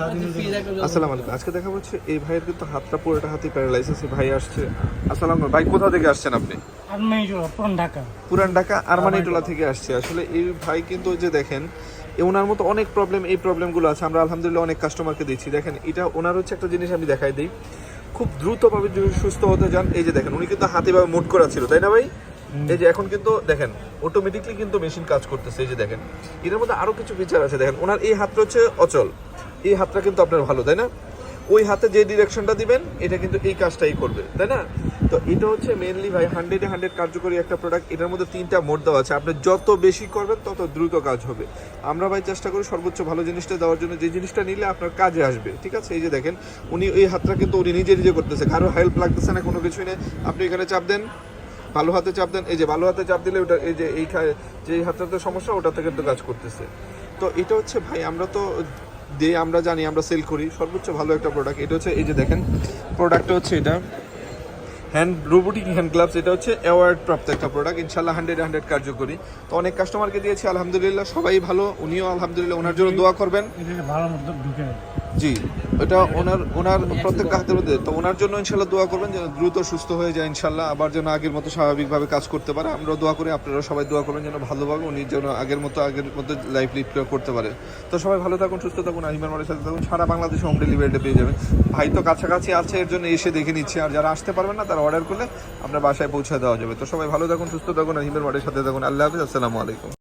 আসসালামু আলাইকুম। আজকে দেখা হচ্ছে এই ভাইয়ের কিন্তু হাতটা পুরোটা হাতে প্যারালাইসিস এই ভাই আসছে। আসসালামু আলাইকুম। ভাই কোথা থেকে আসছেন আপনি? পুরান ঢাকা। পুরান ঢাকা আরমানিটোলা থেকে আসছে। আসলে এই ভাই কিন্তু যে দেখেন এ ওনার মতো অনেক প্রবলেম এই প্রবলেমগুলো আছে। আমরা আলহামদুলিল্লাহ অনেক কাস্টমারকে দিচ্ছি। দেখেন এটা ওনার হচ্ছে একটা জিনিস আমি দেখাই দিই। খুব দ্রুতভাবে যদি সুস্থ হতে যান এই যে দেখেন উনি কিন্তু হাতে ভাবে মুট করা ছিল তাই না ভাই? এই যে এখন কিন্তু দেখেন অটোমেটিকলি কিন্তু মেশিন কাজ করতেছে। এই যে দেখেন এটার মধ্যে আরও কিছু ফিচার আছে। দেখেন ওনার এই হাতটা হচ্ছে অচল। এই হাতটা কিন্তু আপনার ভালো, তাই না? ওই হাতে যে ডিরেকশনটা দিবেন, এটা কিন্তু এই কাজটাই করবে, তাই না? তো এটা হচ্ছে মেনলি ভাই হান্ড্রেডে হান্ড্রেড কার্যকরী একটা প্রোডাক্ট এটার মধ্যে তিনটা মোড দেওয়া আছে। আপনি যত বেশি করবেন, তত দ্রুত কাজ হবে। আমরা ভাই চেষ্টা করি সর্বোচ্চ ভালো জিনিসটা দেওয়ার জন্য। যে জিনিসটা নিলে আপনার কাজে আসবে, ঠিক আছে? এই যে দেখেন, উনি এই হাতটা কিন্তু উনি নিজে নিজে করতেছে। কারও হেল্প লাগতেছে না, কোনো কিছুই নেই। আপনি এখানে চাপ দেন, ভালো হাতে চাপ দেন। এই যে ভালো হাতে চাপ দিলে ওটা, এই যে এই যে হাতটাতে সমস্যা, ওটাতে কিন্তু কাজ করতেছে। তো এটা হচ্ছে ভাই, আমরা তো দিয়ে আমরা জানি আমরা সেল করি সর্বোচ্চ ভালো একটা প্রোডাক্ট এটা হচ্ছে এই যে দেখেন প্রোডাক্টটা হচ্ছে এটা। হ্যান্ড রোবোটিক হ্যান্ড গ্লাভস এটা হচ্ছে অ্যাওয়ার্ড প্রাপ্ত একটা প্রোডাক্ট ইনশাল্লাহ হান্ড্রেড হান্ড্রেড কার্যকরী। তো অনেক কাস্টমারকে দিয়েছি আলহামদুলিল্লাহ সবাই ভালো উনিও আলহামদুলিল্লাহ ওনার জন্য দোয়া করবেন। ভালো জি, এটা ওনার ওনার প্রত্যেকটা হাতের মধ্যে। তো ওনার জন্য ইনশাল্লাহ দোয়া করবেন যেন দ্রুত সুস্থ হয়ে যায় ইনশাল্লাহ, আবার যেন আগের মতো স্বাভাবিকভাবে কাজ করতে পারে। আমরা দোয়া করি আপনারা সবাই দোয়া করবেন যেন ভালোভাবে উনি যেন আগের মতো আগের মতো লাইফ লিড করতে পারে। তো সবাই ভালো থাকুন, সুস্থ থাকুন আহিমার মারের সাথে থাকুন। সারা বাংলাদেশে হোম ডেলিভারিটা পেয়ে যাবেন। ভাই তো কাছাকাছি আছে, এর জন্য এসে দেখে নিচ্ছে। আর যারা আসতে পারবেন না, তারা অর্ডার করলে আপনার বাসায় পৌঁছে দেওয়া যাবে। তো সবাই ভালো থাকুন, সুস্থ থাকুন আহিমের মারের সাথে থাকুন। আল্লাহ হাফিজ, আসসালামু আলাইকুম।